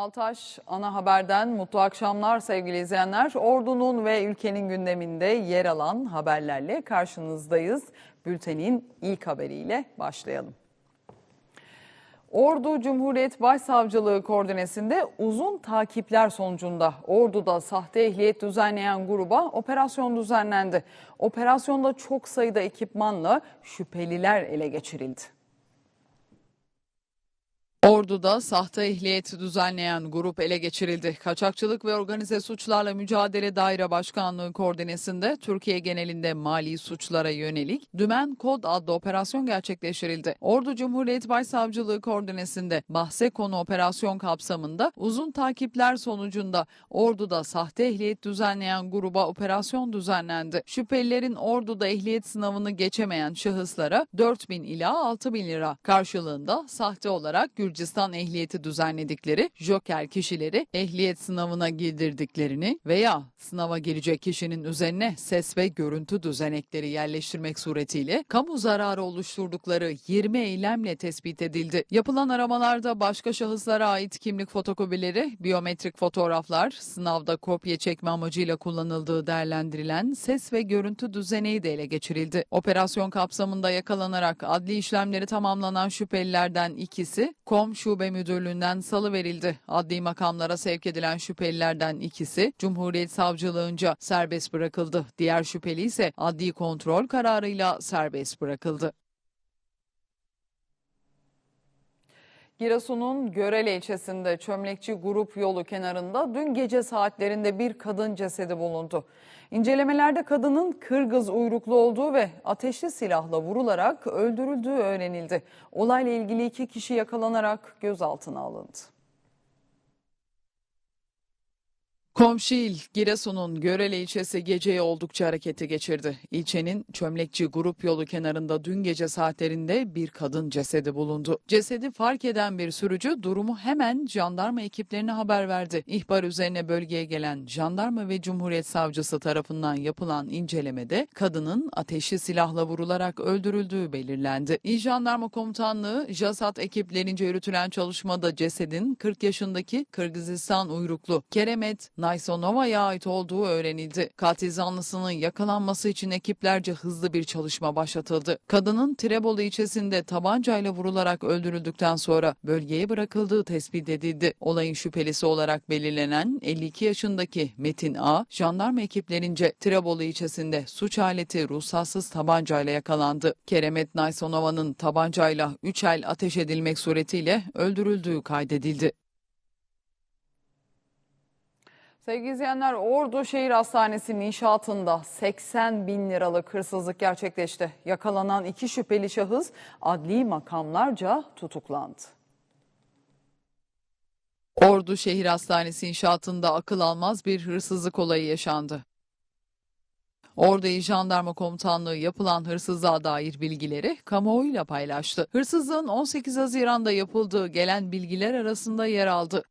Altaş ana haberden mutlu akşamlar sevgili izleyenler. Ordunun ve ülkenin gündeminde yer alan haberlerle karşınızdayız. Bültenin ilk haberiyle başlayalım. Ordu Cumhuriyet Başsavcılığı koordinesinde uzun takipler sonucunda Ordu'da sahte ehliyet düzenleyen gruba operasyon düzenlendi. Operasyonda çok sayıda ekipmanla şüpheliler ele geçirildi. Ordu'da sahte ehliyet düzenleyen grup ele geçirildi. Kaçakçılık ve organize suçlarla mücadele daire başkanlığı koordinesinde Türkiye genelinde mali suçlara yönelik Dümen Kod adlı operasyon gerçekleştirildi. Ordu Cumhuriyet Başsavcılığı koordinesinde bahse konu operasyon kapsamında uzun takipler sonucunda Ordu'da sahte ehliyet düzenleyen gruba operasyon düzenlendi. Şüphelilerin Ordu'da ehliyet sınavını geçemeyen şahıslara 4 bin ila 6 bin lira karşılığında sahte olarak Gürcistan ehliyeti düzenledikleri joker kişileri ehliyet sınavına girdirdiklerini veya sınava girecek kişinin üzerine ses ve görüntü düzenekleri yerleştirmek suretiyle kamu zararı oluşturdukları 20 eylemle tespit edildi. Yapılan aramalarda başka şahıslara ait kimlik fotokopileri, biyometrik fotoğraflar, sınavda kopya çekme amacıyla kullanıldığı değerlendirilen ses ve görüntü düzeneği de ele geçirildi. Operasyon kapsamında yakalanarak adli işlemleri tamamlanan şüphelilerden ikisi KOM Şube Müdürlüğü'nden salı verildi. Adli makamlara sevk edilen şüphelilerden ikisi Cumhuriyet Savcılığınca serbest bırakıldı. Diğer şüpheli ise adli kontrol kararıyla serbest bırakıldı. Giresun'un Görele ilçesinde Çömlekçi Grup yolu kenarında dün gece saatlerinde bir kadın cesedi bulundu. İncelemelerde kadının kırgız uyruklu olduğu ve ateşli silahla vurularak öldürüldüğü öğrenildi. Olayla ilgili iki kişi yakalanarak gözaltına alındı. Komşu il Giresun'un Görele ilçesi geceyi oldukça harekete geçirdi. İlçenin Çömlekçi grup yolu kenarında dün gece saatlerinde bir kadın cesedi bulundu. Cesedi fark eden bir sürücü durumu hemen jandarma ekiplerine haber verdi. İhbar üzerine bölgeye gelen jandarma ve Cumhuriyet Savcısı tarafından yapılan incelemede kadının ateşli silahla vurularak öldürüldüğü belirlendi. İl Jandarma Komutanlığı JASAT ekiplerince yürütülen çalışmada cesedin 40 yaşındaki Kırgızistan uyruklu Keremet Naysonova'ya ait olduğu öğrenildi. Katil zanlısının yakalanması için ekiplerce hızlı bir çalışma başlatıldı. Kadının Tirebolu ilçesinde tabancayla vurularak öldürüldükten sonra bölgeye bırakıldığı tespit edildi. Olayın şüphelisi olarak belirlenen 52 yaşındaki Metin A, jandarma ekiplerince Tirebolu ilçesinde suç aleti ruhsatsız tabancayla yakalandı. Keremet Naysonova'nın tabancayla 3 el ateş edilmek suretiyle öldürüldüğü kaydedildi. Sevgili izleyenler Ordu Şehir Hastanesi'nin inşaatında 80 bin liralık hırsızlık gerçekleşti. Yakalanan iki şüpheli şahıs adli makamlarca tutuklandı. Ordu Şehir Hastanesi inşaatında akıl almaz bir hırsızlık olayı yaşandı. Ordu İl Jandarma Komutanlığı yapılan hırsızlığa dair bilgileri kamuoyuyla paylaştı. Hırsızlığın 18 Haziran'da yapıldığı gelen bilgiler arasında yer aldı.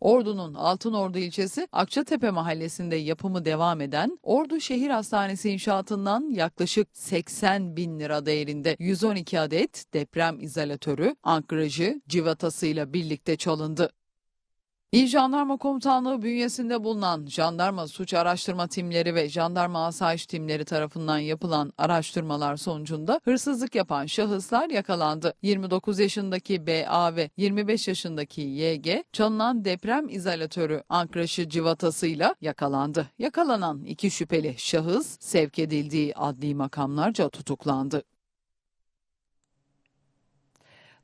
Ordu'nun Altınordu ilçesi Akçatepe mahallesinde yapımı devam eden Ordu Şehir Hastanesi inşaatından yaklaşık 80 bin lira değerinde 112 adet deprem izolatörü, ankrajı, civatasıyla birlikte çalındı. İl Jandarma Komutanlığı bünyesinde bulunan jandarma suç araştırma timleri ve jandarma asayiş timleri tarafından yapılan araştırmalar sonucunda hırsızlık yapan şahıslar yakalandı. 29 yaşındaki BA ve 25 yaşındaki YG çalınan deprem izolatörü ankraşı civatasıyla yakalandı. Yakalanan iki şüpheli şahıs sevk edildiği adli makamlarca tutuklandı.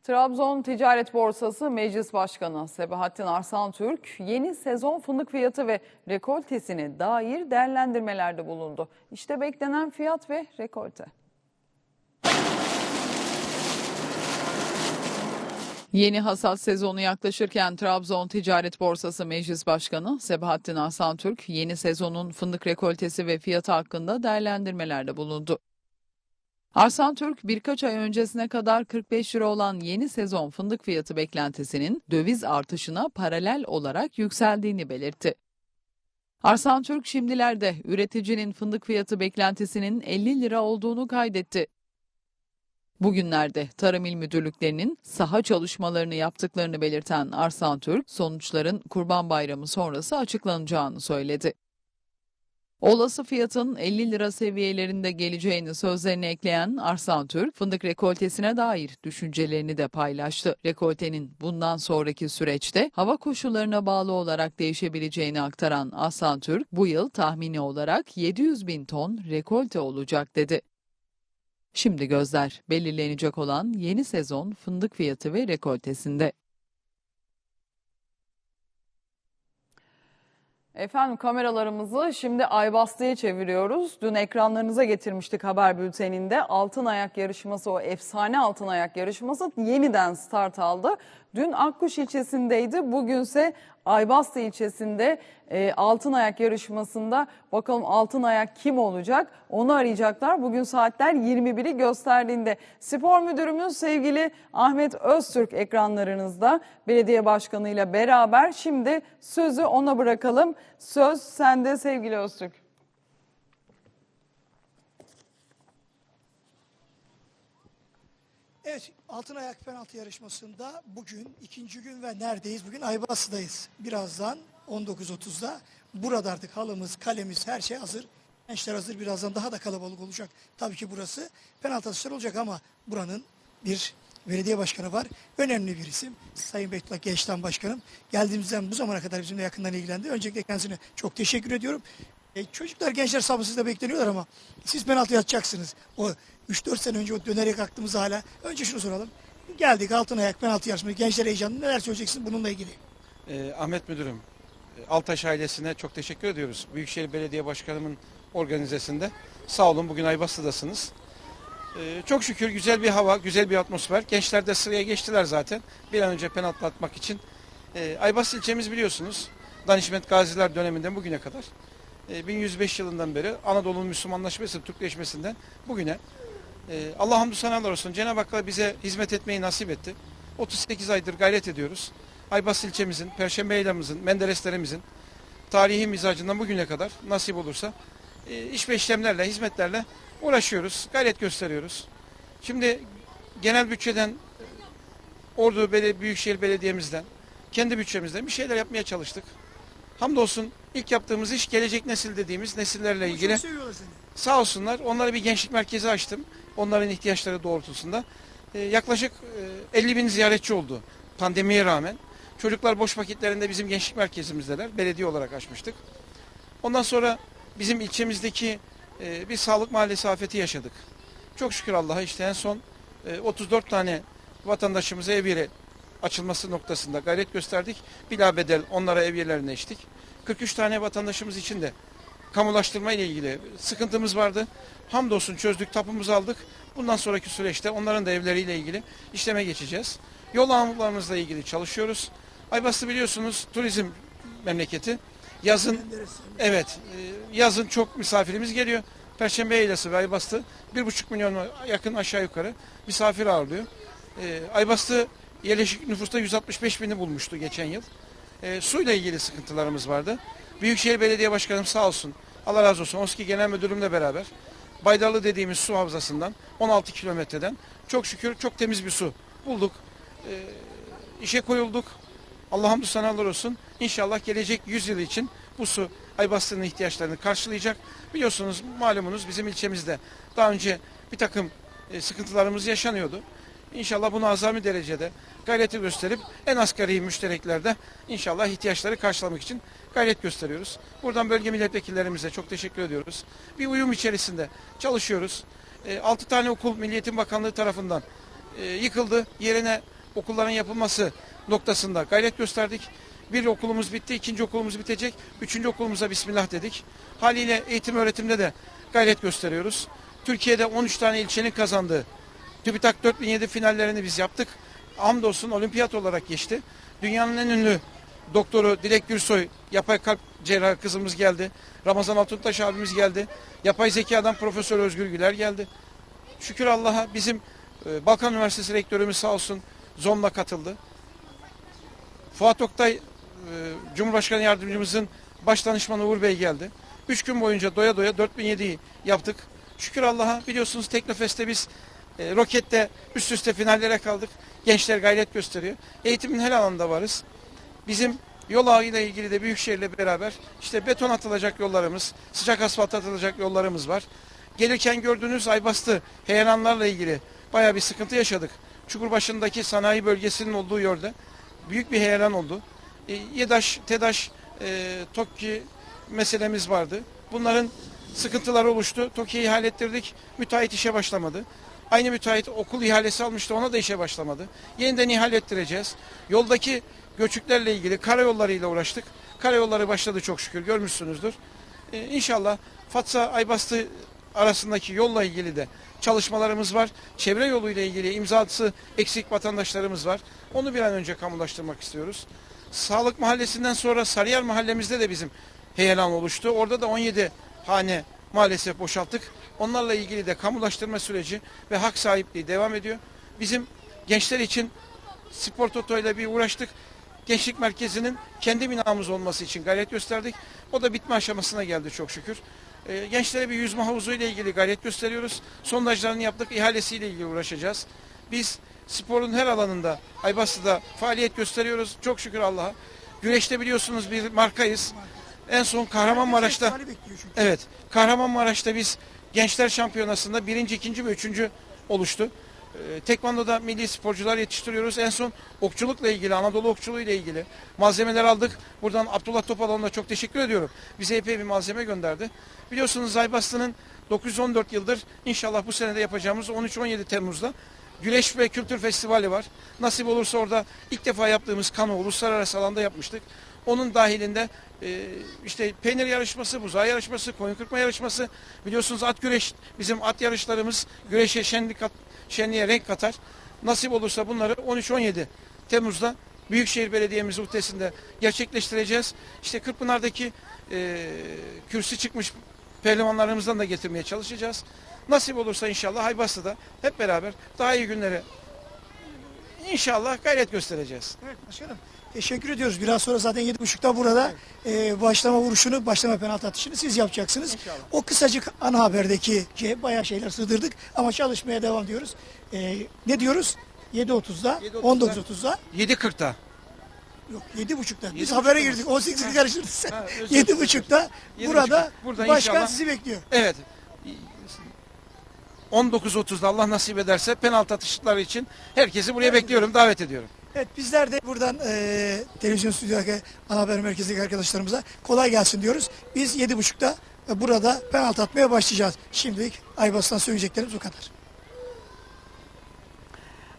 Trabzon Ticaret Borsası Meclis Başkanı Sebahattin Arslan Türk yeni sezon fındık fiyatı ve rekoltesine dair değerlendirmelerde bulundu. İşte beklenen fiyat ve rekolte. Yeni hasat sezonu yaklaşırken Trabzon Ticaret Borsası Meclis Başkanı Sebahattin Türk yeni sezonun fındık rekoltesi ve fiyatı hakkında değerlendirmelerde bulundu. Arslan Türk birkaç ay öncesine kadar 45 lira olan yeni sezon fındık fiyatı beklentisinin döviz artışına paralel olarak yükseldiğini belirtti. Arslan Türk şimdilerde üreticinin fındık fiyatı beklentisinin 50 lira olduğunu kaydetti. Bugünlerde Tarım İl Müdürlüklerinin saha çalışmalarını yaptıklarını belirten Arslan Türk, sonuçların Kurban Bayramı sonrası açıklanacağını söyledi. Olası fiyatın 50 lira seviyelerinde geleceğini sözlerine ekleyen Arslan Türk, fındık rekoltesine dair düşüncelerini de paylaştı. Rekoltenin bundan sonraki süreçte hava koşullarına bağlı olarak değişebileceğini aktaran Arslan Türk, bu yıl tahmini olarak 700 bin ton rekolte olacak dedi. Şimdi gözler belirlenecek olan yeni sezon fındık fiyatı ve rekoltesinde. Efendim kameralarımızı şimdi Aybastı'ya çeviriyoruz. Dün ekranlarınıza getirmiştik haber bülteninde. Altın ayak yarışması o efsane altın ayak yarışması yeniden start aldı. Dün Akkuş ilçesindeydi. Bugünse Aybastı ilçesinde e, altın ayak yarışmasında bakalım altın ayak kim olacak onu arayacaklar. Bugün saatler 21'i gösterdiğinde spor müdürümüz sevgili Ahmet Öztürk ekranlarınızda belediye başkanıyla beraber şimdi sözü ona bırakalım. Söz sende sevgili Öztürk. Evet, altın ayak penaltı yarışmasında bugün ikinci gün ve neredeyiz? Bugün Aybası'dayız. Birazdan 19.30'da burada artık halımız, kalemiz, her şey hazır. Gençler hazır. Birazdan daha da kalabalık olacak. Tabii ki burası penaltı atışları olacak ama buranın bir belediye başkanı var. Önemli bir isim. Sayın Beytullah Gençten Başkanım. Geldiğimizden bu zamana kadar bizimle yakından ilgilendi. Öncelikle kendisine çok teşekkür ediyorum. E, çocuklar, gençler sabırsızla bekleniyorlar ama siz penaltı atacaksınız. O 3-4 sene önce dönerek aklımıza hala. Önce şunu soralım. Geldik altın ayak penaltı yarışması. Gençler heyecanlı. Neler söyleyeceksiniz bununla ilgili? Ee, Ahmet Müdürüm, e, Altaş ailesine çok teşekkür ediyoruz. Büyükşehir Belediye Başkanımın organizesinde. Sağ olun bugün Aybastı'dasınız. Ee, çok şükür güzel bir hava, güzel bir atmosfer. Gençler de sıraya geçtiler zaten. Bir an önce penaltı atmak için. Ee, Aybastı ilçemiz biliyorsunuz. Danişment Gaziler döneminden bugüne kadar. e, 1105 yılından beri Anadolu'nun Müslümanlaşması, Türkleşmesinden bugüne e, Allah hamdü senalar olsun. Cenab-ı Hak bize hizmet etmeyi nasip etti. 38 aydır gayret ediyoruz. Aybas ilçemizin, Perşembe Eylemimizin, Mendereslerimizin tarihi mizacından bugüne kadar nasip olursa e, iş ve işlemlerle, hizmetlerle uğraşıyoruz, gayret gösteriyoruz. Şimdi genel bütçeden Ordu Belediye, Büyükşehir Belediye'mizden, kendi bütçemizden bir şeyler yapmaya çalıştık. Hamdolsun ilk yaptığımız iş gelecek nesil dediğimiz nesillerle ilgili. Sağ olsunlar. Onlara bir gençlik merkezi açtım. Onların ihtiyaçları doğrultusunda. Ee, yaklaşık e, 50 bin ziyaretçi oldu pandemiye rağmen. Çocuklar boş vakitlerinde bizim gençlik merkezimizdeler. Belediye olarak açmıştık. Ondan sonra bizim ilçemizdeki e, bir sağlık mahallesi afeti yaşadık. Çok şükür Allah'a işte en son e, 34 tane vatandaşımıza ev yeri açılması noktasında gayret gösterdik. Bilabedel onlara ev yerlerine içtik. 43 tane vatandaşımız için de kamulaştırma ile ilgili sıkıntımız vardı. Hamdolsun çözdük, tapumuzu aldık. Bundan sonraki süreçte onların da evleriyle ilgili işleme geçeceğiz. Yol ağımlarımızla ilgili çalışıyoruz. Aybastı biliyorsunuz turizm memleketi. Yazın evet e, yazın çok misafirimiz geliyor. Perşembe Eylası ve Aybastı bir buçuk milyona yakın aşağı yukarı misafir ağırlıyor. E, Aybastı yerleşik nüfusta 165 bini bulmuştu geçen yıl. E, suyla ilgili sıkıntılarımız vardı. Büyükşehir Belediye Başkanım sağ olsun. Allah razı olsun. OSKİ Genel Müdürümle beraber Baydarlı dediğimiz su havzasından 16 kilometreden çok şükür çok temiz bir su bulduk. E, işe koyulduk. Allah hamdü sanalar olsun. İnşallah gelecek 100 yıl için bu su Aybastı'nın ihtiyaçlarını karşılayacak. Biliyorsunuz malumunuz bizim ilçemizde daha önce bir takım e, sıkıntılarımız yaşanıyordu. İnşallah bunu azami derecede gayreti gösterip en asgari müştereklerde inşallah ihtiyaçları karşılamak için gayret gösteriyoruz. Buradan bölge milletvekillerimize çok teşekkür ediyoruz. Bir uyum içerisinde çalışıyoruz. 6 tane okul Milli Eğitim Bakanlığı tarafından e, yıkıldı. Yerine okulların yapılması noktasında gayret gösterdik. Bir okulumuz bitti, ikinci okulumuz bitecek. Üçüncü okulumuza bismillah dedik. Haliyle eğitim öğretimde de gayret gösteriyoruz. Türkiye'de 13 tane ilçenin kazandığı TÜBİTAK 4007 finallerini biz yaptık. Hamdolsun olimpiyat olarak geçti. Dünyanın en ünlü doktoru Dilek Gürsoy, yapay kalp cerrahı kızımız geldi. Ramazan Altuntaş abimiz geldi. Yapay zekadan Profesör Özgür Güler geldi. Şükür Allah'a bizim e, Balkan Üniversitesi rektörümüz sağ olsun ZOM'la katıldı. Fuat Oktay, e, Cumhurbaşkanı Yardımcımızın baş danışmanı Uğur Bey geldi. Üç gün boyunca doya doya 4007'yi yaptık. Şükür Allah'a biliyorsunuz Teknofest'te biz E, Roket'te üst üste finallere kaldık. Gençler gayret gösteriyor. Eğitimin her alanında varız. Bizim yol ağıyla ilgili de Büyükşehir'le beraber işte beton atılacak yollarımız, sıcak asfalt atılacak yollarımız var. Gelirken gördüğünüz Aybastı heyelanlarla ilgili bayağı bir sıkıntı yaşadık. Çukurbaşı'ndaki sanayi bölgesinin olduğu yerde büyük bir heyelan oldu. E, YEDAŞ, TEDAŞ, e, TOKİ meselemiz vardı. Bunların sıkıntıları oluştu. TOKİ'yi ihale ettirdik. Müteahhit işe başlamadı. Aynı müteahhit okul ihalesi almıştı. Ona da işe başlamadı. Yeniden ihale ettireceğiz. Yoldaki göçüklerle ilgili karayollarıyla uğraştık. Karayolları başladı çok şükür. Görmüşsünüzdür. Ee, inşallah Fatsa Aybastı arasındaki yolla ilgili de çalışmalarımız var. Çevre yoluyla ilgili imzası eksik vatandaşlarımız var. Onu bir an önce kamulaştırmak istiyoruz. Sağlık Mahallesi'nden sonra Sarıyer Mahallemizde de bizim heyelan oluştu. Orada da 17 hane maalesef boşalttık. Onlarla ilgili de kamulaştırma süreci ve hak sahipliği devam ediyor. Bizim gençler için spor toto ile bir uğraştık. Gençlik merkezinin kendi binamız olması için gayret gösterdik. O da bitme aşamasına geldi çok şükür. Ee, gençlere bir yüzme havuzu ile ilgili gayret gösteriyoruz. Sondajlarını yaptık, ihalesiyle ilgili uğraşacağız. Biz sporun her alanında Aybastı'da faaliyet gösteriyoruz. Çok şükür Allah'a. Güreşte biliyorsunuz bir markayız. En son Kahramanmaraş'ta. Evet. Kahramanmaraş'ta biz Gençler Şampiyonası'nda birinci, ikinci ve üçüncü oluştu. Ee, Tekvando'da milli sporcular yetiştiriyoruz. En son okçulukla ilgili, Anadolu okçuluğu ile ilgili malzemeler aldık. Buradan Abdullah Topaloğlu'na çok teşekkür ediyorum. Bize epey bir malzeme gönderdi. Biliyorsunuz Zaybastı'nın 914 yıldır inşallah bu senede yapacağımız 13-17 Temmuz'da Güreş ve Kültür Festivali var. Nasip olursa orada ilk defa yaptığımız kano uluslararası alanda yapmıştık. Onun dahilinde e, işte peynir yarışması, buzağı yarışması, koyun kırpma yarışması. Biliyorsunuz at güreş, bizim at yarışlarımız güreşe şenlik şenliğe renk katar. Nasip olursa bunları 13-17 Temmuz'da Büyükşehir Belediye'miz uhdesinde gerçekleştireceğiz. İşte Kırkpınar'daki e, kürsü çıkmış pehlivanlarımızdan da getirmeye çalışacağız. Nasip olursa inşallah Haybastı'da hep beraber daha iyi günlere inşallah gayret göstereceğiz. Evet başkanım. Teşekkür ediyoruz. Biraz sonra zaten 7.30'da burada e, başlama vuruşunu, başlama penaltı atışını siz yapacaksınız. İnşallah. O kısacık ana haberdeki şey, bayağı şeyler sığdırdık ama çalışmaya devam diyoruz. E, ne diyoruz? 7.30'da, 7.30'da. 19.30'da, 7.40'da. yok 7.30'da. Biz 7.30'da habere girdik. 18'i karıştırdık sen. Ha, özür dilerim. 7.30'da 7.30'da. burada, Burada başkan inşallah- sizi bekliyor. Evet. 19.30'da Allah nasip ederse penaltı atışları için herkesi buraya bekliyorum, davet ediyorum. Evet bizler de buradan e, televizyon stüdyodaki ana haber merkezindeki arkadaşlarımıza kolay gelsin diyoruz. Biz 7.30'da burada penaltı atmaya başlayacağız. Şimdilik Aybas'tan söyleyeceklerimiz bu kadar.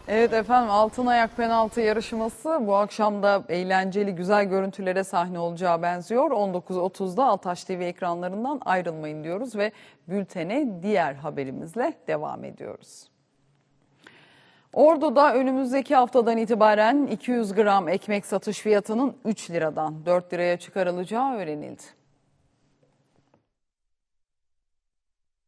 Evet efendim altın ayak penaltı yarışması bu akşam da eğlenceli güzel görüntülere sahne olacağı benziyor. 19.30'da Altaş TV ekranlarından ayrılmayın diyoruz ve bültene diğer haberimizle devam ediyoruz. Ordu'da önümüzdeki haftadan itibaren 200 gram ekmek satış fiyatının 3 liradan 4 liraya çıkarılacağı öğrenildi.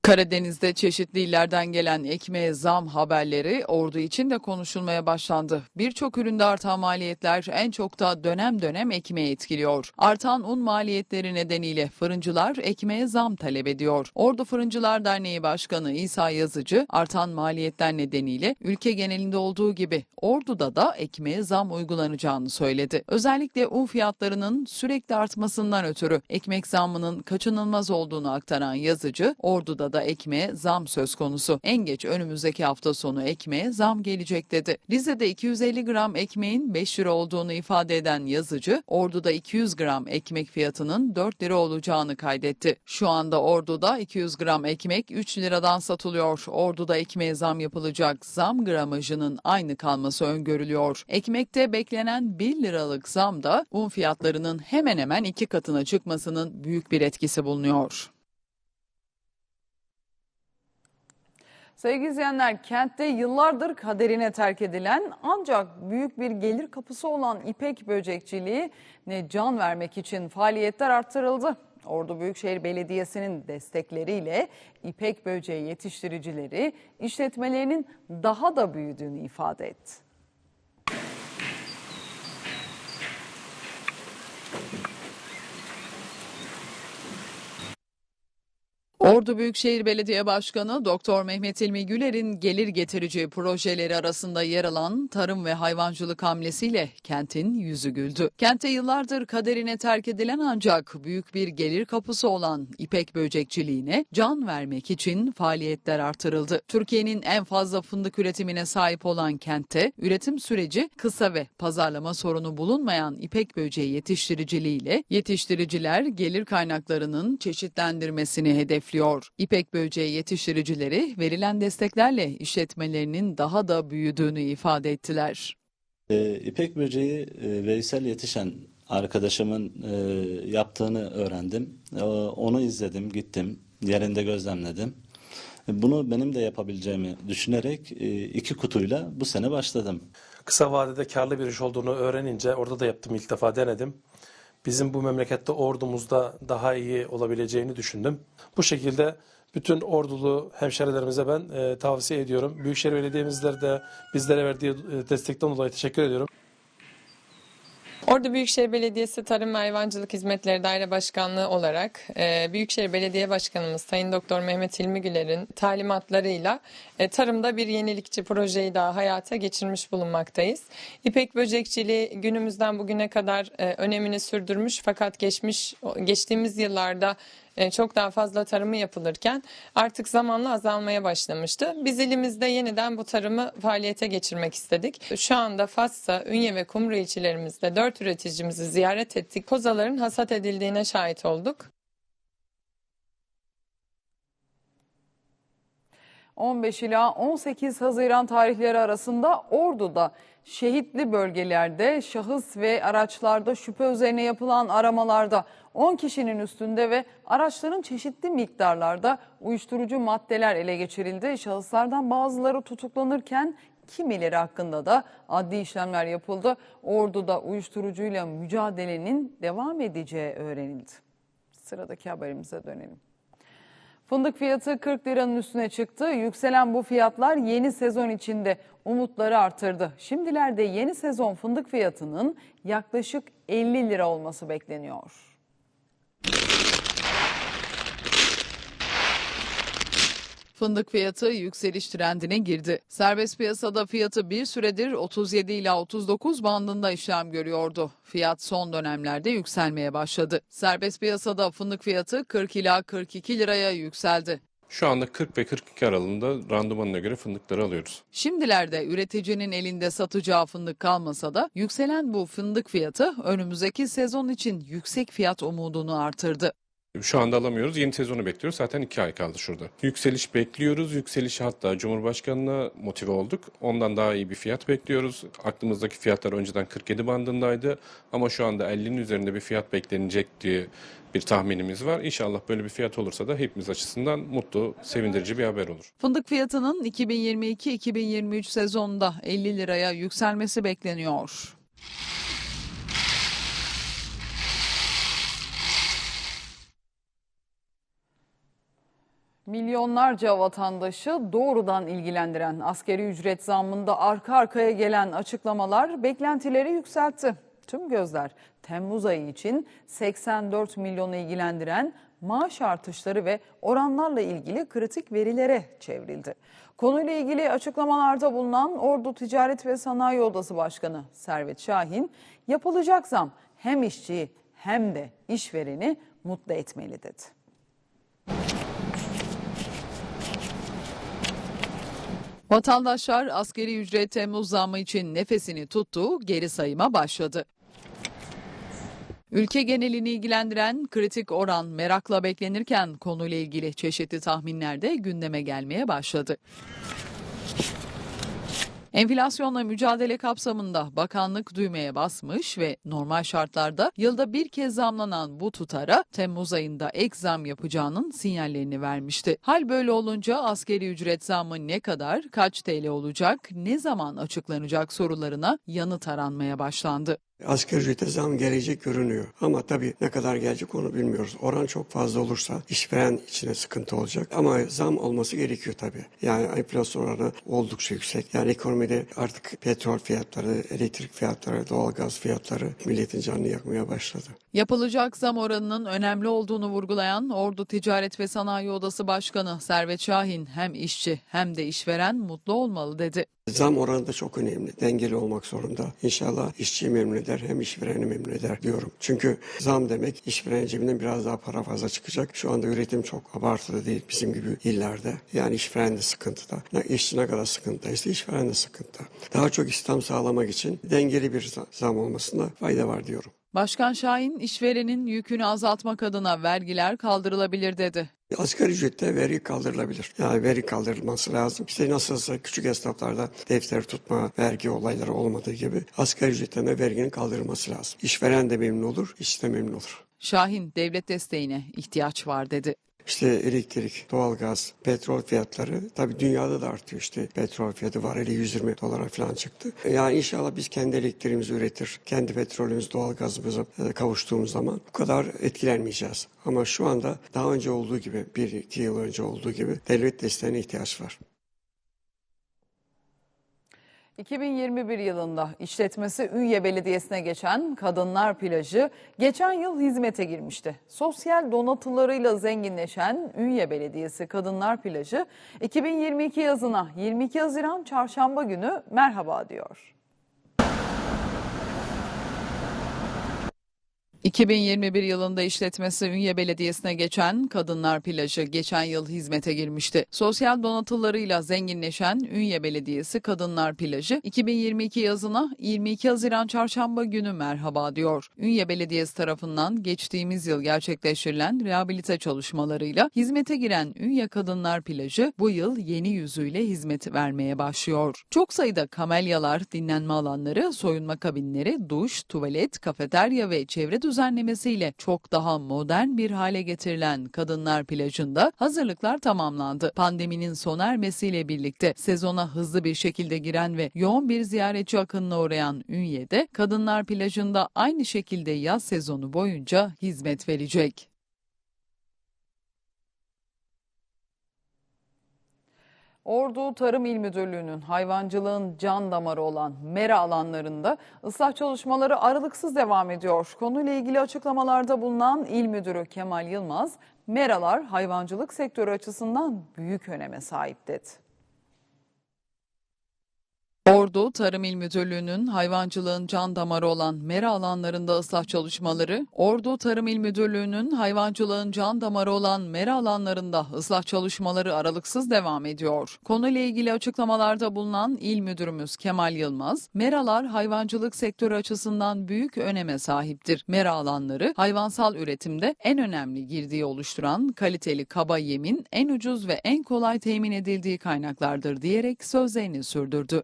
Karadeniz'de çeşitli illerden gelen ekmeğe zam haberleri ordu için de konuşulmaya başlandı. Birçok üründe artan maliyetler en çok da dönem dönem ekmeği etkiliyor. Artan un maliyetleri nedeniyle fırıncılar ekmeğe zam talep ediyor. Ordu Fırıncılar Derneği Başkanı İsa Yazıcı artan maliyetler nedeniyle ülke genelinde olduğu gibi Ordu'da da ekmeğe zam uygulanacağını söyledi. Özellikle un fiyatlarının sürekli artmasından ötürü ekmek zammının kaçınılmaz olduğunu aktaran Yazıcı, Ordu'da da ekmeğe zam söz konusu. En geç önümüzdeki hafta sonu ekmeğe zam gelecek dedi. Rize'de 250 gram ekmeğin 5 lira olduğunu ifade eden Yazıcı, Ordu'da 200 gram ekmek fiyatının 4 lira olacağını kaydetti. Şu anda Ordu'da 200 gram ekmek 3 liradan satılıyor. Ordu'da ekmeğe zam yapılacak. Zam gramajının aynı kalması öngörülüyor. Ekmekte beklenen 1 liralık zam da un fiyatlarının hemen hemen iki katına çıkmasının büyük bir etkisi bulunuyor. Sevgili izleyenler, kentte yıllardır kaderine terk edilen ancak büyük bir gelir kapısı olan ipek böcekçiliği ne can vermek için faaliyetler arttırıldı. Ordu Büyükşehir Belediyesi'nin destekleriyle ipek böceği yetiştiricileri işletmelerinin daha da büyüdüğünü ifade etti. Ordu Büyükşehir Belediye Başkanı Doktor Mehmet İlmi Güler'in gelir getirici projeleri arasında yer alan tarım ve hayvancılık hamlesiyle kentin yüzü güldü. Kente yıllardır kaderine terk edilen ancak büyük bir gelir kapısı olan ipek böcekçiliğine can vermek için faaliyetler artırıldı. Türkiye'nin en fazla fındık üretimine sahip olan kentte üretim süreci kısa ve pazarlama sorunu bulunmayan ipek böceği yetiştiriciliğiyle yetiştiriciler gelir kaynaklarının çeşitlendirmesini hedefliyor. İpek böceği yetiştiricileri verilen desteklerle işletmelerinin daha da büyüdüğünü ifade ettiler. E, İpek böceği e, Veysel yetişen arkadaşımın e, yaptığını öğrendim. E, onu izledim, gittim, yerinde gözlemledim. E, Bunu benim de yapabileceğimi düşünerek e, iki kutuyla bu sene başladım. Kısa vadede karlı bir iş olduğunu öğrenince orada da yaptım ilk defa denedim. Bizim bu memlekette ordumuzda daha iyi olabileceğini düşündüm. Bu şekilde bütün ordulu hemşerilerimize ben e, tavsiye ediyorum. Büyükşehir Belediye'mizler de bizlere verdiği e, destekten dolayı teşekkür ediyorum. Ordu Büyükşehir Belediyesi Tarım ve Hayvancılık Hizmetleri Daire Başkanlığı olarak e, Büyükşehir Belediye Başkanımız Sayın Doktor Mehmet Hilmi talimatlarıyla e, tarımda bir yenilikçi projeyi daha hayata geçirmiş bulunmaktayız. İpek böcekçiliği günümüzden bugüne kadar e, önemini sürdürmüş fakat geçmiş geçtiğimiz yıllarda çok daha fazla tarımı yapılırken artık zamanla azalmaya başlamıştı. Biz ilimizde yeniden bu tarımı faaliyete geçirmek istedik. Şu anda Fatsa, Ünye ve Kumru ilçelerimizde dört üreticimizi ziyaret ettik. Kozaların hasat edildiğine şahit olduk. 15 ila 18 Haziran tarihleri arasında Ordu'da şehitli bölgelerde şahıs ve araçlarda şüphe üzerine yapılan aramalarda 10 kişinin üstünde ve araçların çeşitli miktarlarda uyuşturucu maddeler ele geçirildi. Şahıslardan bazıları tutuklanırken kimileri hakkında da adli işlemler yapıldı. Ordu'da uyuşturucuyla mücadelenin devam edeceği öğrenildi. Sıradaki haberimize dönelim. Fındık fiyatı 40 liranın üstüne çıktı. Yükselen bu fiyatlar yeni sezon içinde umutları artırdı. Şimdilerde yeni sezon fındık fiyatının yaklaşık 50 lira olması bekleniyor. Fındık fiyatı yükseliş trendine girdi. Serbest piyasada fiyatı bir süredir 37 ila 39 bandında işlem görüyordu. Fiyat son dönemlerde yükselmeye başladı. Serbest piyasada fındık fiyatı 40 ila 42 liraya yükseldi. Şu anda 40 ve 42 aralığında randımanına göre fındıkları alıyoruz. Şimdilerde üreticinin elinde satacağı fındık kalmasa da yükselen bu fındık fiyatı önümüzdeki sezon için yüksek fiyat umudunu artırdı. Şu anda alamıyoruz. Yeni sezonu bekliyoruz. Zaten 2 ay kaldı şurada. Yükseliş bekliyoruz. Yükseliş hatta Cumhurbaşkanı'na motive olduk. Ondan daha iyi bir fiyat bekliyoruz. Aklımızdaki fiyatlar önceden 47 bandındaydı. Ama şu anda 50'nin üzerinde bir fiyat beklenecek diye bir tahminimiz var. İnşallah böyle bir fiyat olursa da hepimiz açısından mutlu, sevindirici bir haber olur. Fındık fiyatının 2022-2023 sezonunda 50 liraya yükselmesi bekleniyor. Milyonlarca vatandaşı doğrudan ilgilendiren askeri ücret zammında arka arkaya gelen açıklamalar beklentileri yükseltti. Tüm gözler Temmuz ayı için 84 milyonu ilgilendiren maaş artışları ve oranlarla ilgili kritik verilere çevrildi. Konuyla ilgili açıklamalarda bulunan Ordu Ticaret ve Sanayi Odası Başkanı Servet Şahin, yapılacak zam hem işçiyi hem de işvereni mutlu etmeli dedi. Vatandaşlar askeri ücret Temmuz zammı için nefesini tuttu, geri sayıma başladı. Ülke genelini ilgilendiren kritik oran merakla beklenirken konuyla ilgili çeşitli tahminler de gündeme gelmeye başladı. Enflasyonla mücadele kapsamında bakanlık düğmeye basmış ve normal şartlarda yılda bir kez zamlanan bu tutara Temmuz ayında ek zam yapacağının sinyallerini vermişti. Hal böyle olunca askeri ücret zammı ne kadar, kaç TL olacak, ne zaman açıklanacak sorularına yanıt aranmaya başlandı. Asgari ücrete zam gelecek görünüyor. Ama tabii ne kadar gelecek onu bilmiyoruz. Oran çok fazla olursa işveren içine sıkıntı olacak. Ama zam olması gerekiyor tabii. Yani enflasyon oranı oldukça yüksek. Yani ekonomide artık petrol fiyatları, elektrik fiyatları, doğalgaz fiyatları milletin canını yakmaya başladı. Yapılacak zam oranının önemli olduğunu vurgulayan Ordu Ticaret ve Sanayi Odası Başkanı Servet Şahin hem işçi hem de işveren mutlu olmalı dedi. Zam oranı da çok önemli. Dengeli olmak zorunda. İnşallah işçiyi memnun eder hem işvereni memnun eder diyorum. Çünkü zam demek işverenin cebinden biraz daha para fazla çıkacak. Şu anda üretim çok abartılı değil bizim gibi illerde. Yani işveren de sıkıntıda. Ne işçi ne kadar sıkıntıdaysa işveren de sıkıntıda. Daha çok istihdam sağlamak için dengeli bir za- zam olmasında fayda var diyorum. Başkan Şahin işverenin yükünü azaltmak adına vergiler kaldırılabilir dedi. Asgari ücrette vergi kaldırılabilir. Yani vergi kaldırılması lazım. İşte nasılsa küçük esnaflarda defter tutma, vergi olayları olmadığı gibi asgari ücretten de verginin kaldırılması lazım. İşveren de memnun olur, işçi de memnun olur. Şahin devlet desteğine ihtiyaç var dedi. İşte elektrik, doğalgaz, petrol fiyatları tabii dünyada da artıyor işte. Petrol fiyatı varili 120 dolara falan çıktı. Yani inşallah biz kendi elektriğimizi üretir, kendi petrolümüz, doğalgazımıza e, kavuştuğumuz zaman bu kadar etkilenmeyeceğiz. Ama şu anda daha önce olduğu gibi, bir iki yıl önce olduğu gibi devlet desteğine ihtiyaç var. 2021 yılında işletmesi Ünye Belediyesi'ne geçen Kadınlar Plajı geçen yıl hizmete girmişti. Sosyal donatılarıyla zenginleşen Ünye Belediyesi Kadınlar Plajı 2022 yazına 22 Haziran Çarşamba günü merhaba diyor. 2021 yılında işletmesi Ünye Belediyesi'ne geçen Kadınlar Plajı geçen yıl hizmete girmişti. Sosyal donatılarıyla zenginleşen Ünye Belediyesi Kadınlar Plajı 2022 yazına 22 Haziran Çarşamba günü merhaba diyor. Ünye Belediyesi tarafından geçtiğimiz yıl gerçekleştirilen rehabilite çalışmalarıyla hizmete giren Ünye Kadınlar Plajı bu yıl yeni yüzüyle hizmet vermeye başlıyor. Çok sayıda kamelyalar, dinlenme alanları, soyunma kabinleri, duş, tuvalet, kafeterya ve çevre düzenlemesiyle çok daha modern bir hale getirilen Kadınlar Plajı'nda hazırlıklar tamamlandı. Pandeminin sona ermesiyle birlikte sezona hızlı bir şekilde giren ve yoğun bir ziyaretçi akınına uğrayan Ünye'de Kadınlar Plajı'nda aynı şekilde yaz sezonu boyunca hizmet verecek. Ordu Tarım İl Müdürlüğü'nün hayvancılığın can damarı olan mera alanlarında ıslah çalışmaları aralıksız devam ediyor. Konuyla ilgili açıklamalarda bulunan İl Müdürü Kemal Yılmaz, meralar hayvancılık sektörü açısından büyük öneme sahip dedi. Ordu Tarım İl Müdürlüğü'nün hayvancılığın can damarı olan mera alanlarında ıslah çalışmaları, Ordu Tarım İl Müdürlüğü'nün hayvancılığın can damarı olan mera alanlarında ıslah çalışmaları aralıksız devam ediyor. Konuyla ilgili açıklamalarda bulunan İl Müdürümüz Kemal Yılmaz, meralar hayvancılık sektörü açısından büyük öneme sahiptir. Mera alanları hayvansal üretimde en önemli girdiği oluşturan kaliteli kaba yemin en ucuz ve en kolay temin edildiği kaynaklardır diyerek sözlerini sürdürdü.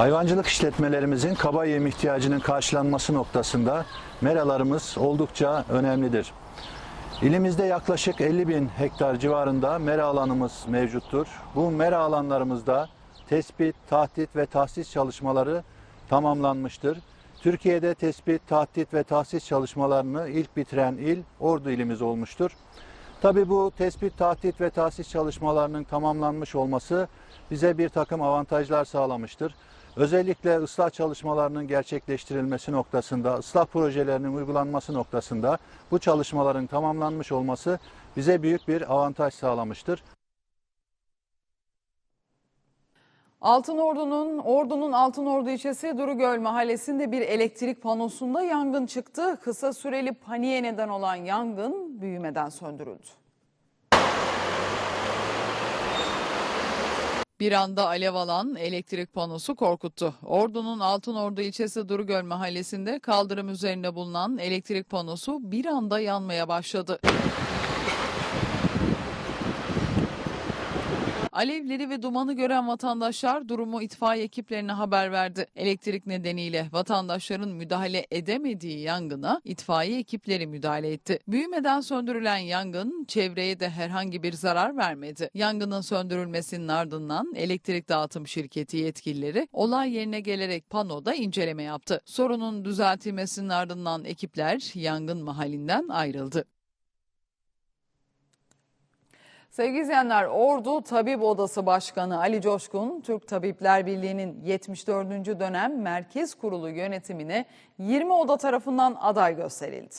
Hayvancılık işletmelerimizin kaba yem ihtiyacının karşılanması noktasında meralarımız oldukça önemlidir. İlimizde yaklaşık 50 bin hektar civarında mera alanımız mevcuttur. Bu mera alanlarımızda tespit, tahdit ve tahsis çalışmaları tamamlanmıştır. Türkiye'de tespit, tahdit ve tahsis çalışmalarını ilk bitiren il Ordu ilimiz olmuştur. Tabii bu tespit, tahdit ve tahsis çalışmalarının tamamlanmış olması bize bir takım avantajlar sağlamıştır. Özellikle ıslah çalışmalarının gerçekleştirilmesi noktasında, ıslah projelerinin uygulanması noktasında bu çalışmaların tamamlanmış olması bize büyük bir avantaj sağlamıştır. Altınordu'nun Ordu'nun Altınordu ilçesi Durugöl mahallesinde bir elektrik panosunda yangın çıktı. Kısa süreli paniğe neden olan yangın büyümeden söndürüldü. Bir anda alev alan elektrik panosu korkuttu. Ordu'nun Altınordu ilçesi Durugöl mahallesinde kaldırım üzerinde bulunan elektrik panosu bir anda yanmaya başladı. Alevleri ve dumanı gören vatandaşlar durumu itfaiye ekiplerine haber verdi. Elektrik nedeniyle vatandaşların müdahale edemediği yangına itfaiye ekipleri müdahale etti. Büyümeden söndürülen yangın çevreye de herhangi bir zarar vermedi. Yangının söndürülmesinin ardından elektrik dağıtım şirketi yetkilileri olay yerine gelerek panoda inceleme yaptı. Sorunun düzeltilmesinin ardından ekipler yangın mahallinden ayrıldı. Sevgili izleyenler, Ordu Tabip Odası Başkanı Ali Coşkun, Türk Tabipler Birliği'nin 74. dönem Merkez Kurulu yönetimine 20 oda tarafından aday gösterildi.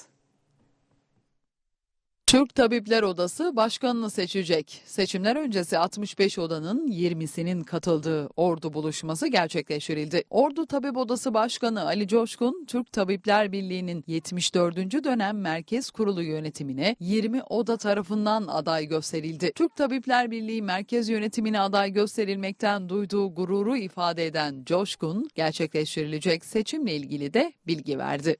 Türk Tabipler Odası başkanını seçecek. Seçimler öncesi 65 odanın 20'sinin katıldığı ordu buluşması gerçekleştirildi. Ordu Tabip Odası Başkanı Ali Coşkun, Türk Tabipler Birliği'nin 74. dönem Merkez Kurulu yönetimine 20 oda tarafından aday gösterildi. Türk Tabipler Birliği Merkez Yönetimine aday gösterilmekten duyduğu gururu ifade eden Coşkun, gerçekleştirilecek seçimle ilgili de bilgi verdi.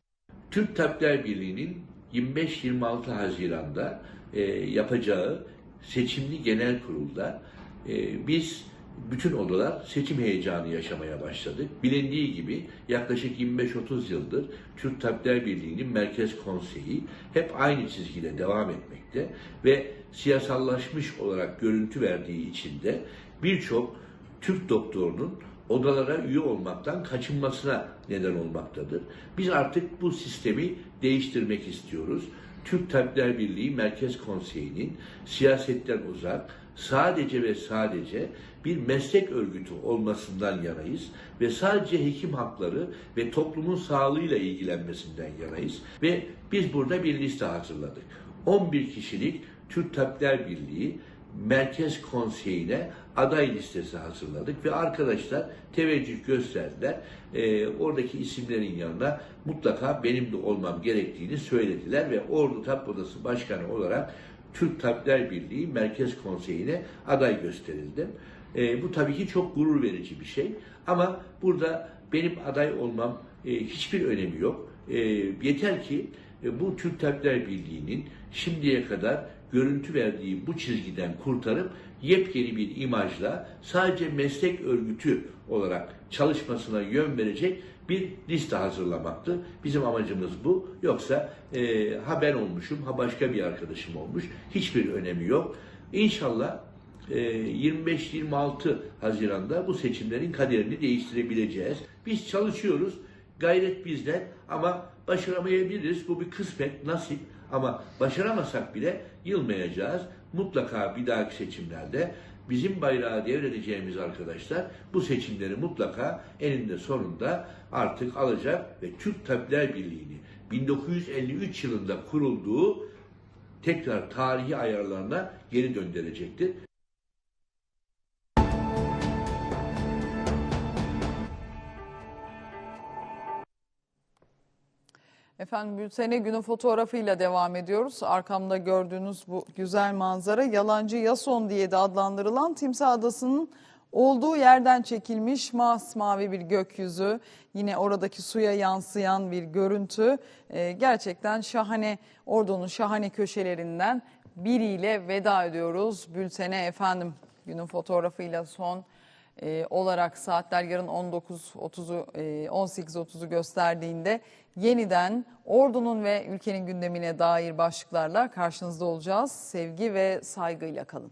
Türk Tabipler Birliği'nin 25-26 Haziran'da e, yapacağı seçimli genel kurulda e, biz bütün odalar seçim heyecanı yaşamaya başladık. Bilindiği gibi yaklaşık 25-30 yıldır Türk Tabipler Birliği'nin Merkez Konseyi hep aynı çizgide devam etmekte ve siyasallaşmış olarak görüntü verdiği için de birçok Türk doktorunun odalara üye olmaktan kaçınmasına neden olmaktadır. Biz artık bu sistemi değiştirmek istiyoruz. Türk Tabipler Birliği Merkez Konseyi'nin siyasetten uzak, sadece ve sadece bir meslek örgütü olmasından yanayız ve sadece hekim hakları ve toplumun sağlığıyla ilgilenmesinden yanayız ve biz burada bir liste hazırladık. 11 kişilik Türk Tabipler Birliği Merkez Konseyi'ne aday listesi hazırladık ve arkadaşlar teveccüh gösterdiler. Ee, oradaki isimlerin yanına mutlaka benim de olmam gerektiğini söylediler ve Ordu Tabip Odası Başkanı olarak Türk Tabipler Birliği Merkez Konseyi'ne aday gösterildim. Ee, bu tabii ki çok gurur verici bir şey ama burada benim aday olmam e, hiçbir önemi yok. E, yeter ki e, bu Türk Tabipler Birliği'nin şimdiye kadar görüntü verdiği bu çizgiden kurtarıp yepyeni bir imajla sadece meslek örgütü olarak çalışmasına yön verecek bir liste hazırlamaktı. Bizim amacımız bu. Yoksa e, ha ben olmuşum ha başka bir arkadaşım olmuş. Hiçbir önemi yok. İnşallah e, 25-26 Haziran'da bu seçimlerin kaderini değiştirebileceğiz. Biz çalışıyoruz. Gayret bizden ama başaramayabiliriz. Bu bir kısmet, nasip. Ama başaramasak bile yılmayacağız. Mutlaka bir dahaki seçimlerde bizim bayrağı devredeceğimiz arkadaşlar bu seçimleri mutlaka eninde sonunda artık alacak ve Türk Tabipler Birliği'ni 1953 yılında kurulduğu tekrar tarihi ayarlarına geri döndürecektir. Efendim bültene günün fotoğrafıyla devam ediyoruz. Arkamda gördüğünüz bu güzel manzara Yalancı Yason diye de adlandırılan Timsah Adası'nın olduğu yerden çekilmiş masmavi bir gökyüzü. Yine oradaki suya yansıyan bir görüntü. Ee, gerçekten şahane Ordu'nun şahane köşelerinden biriyle veda ediyoruz. Bültene efendim günün fotoğrafıyla son e, olarak saatler yarın 19.30'u e, 18.30'u gösterdiğinde yeniden ordunun ve ülkenin gündemine dair başlıklarla karşınızda olacağız. Sevgi ve saygıyla kalın.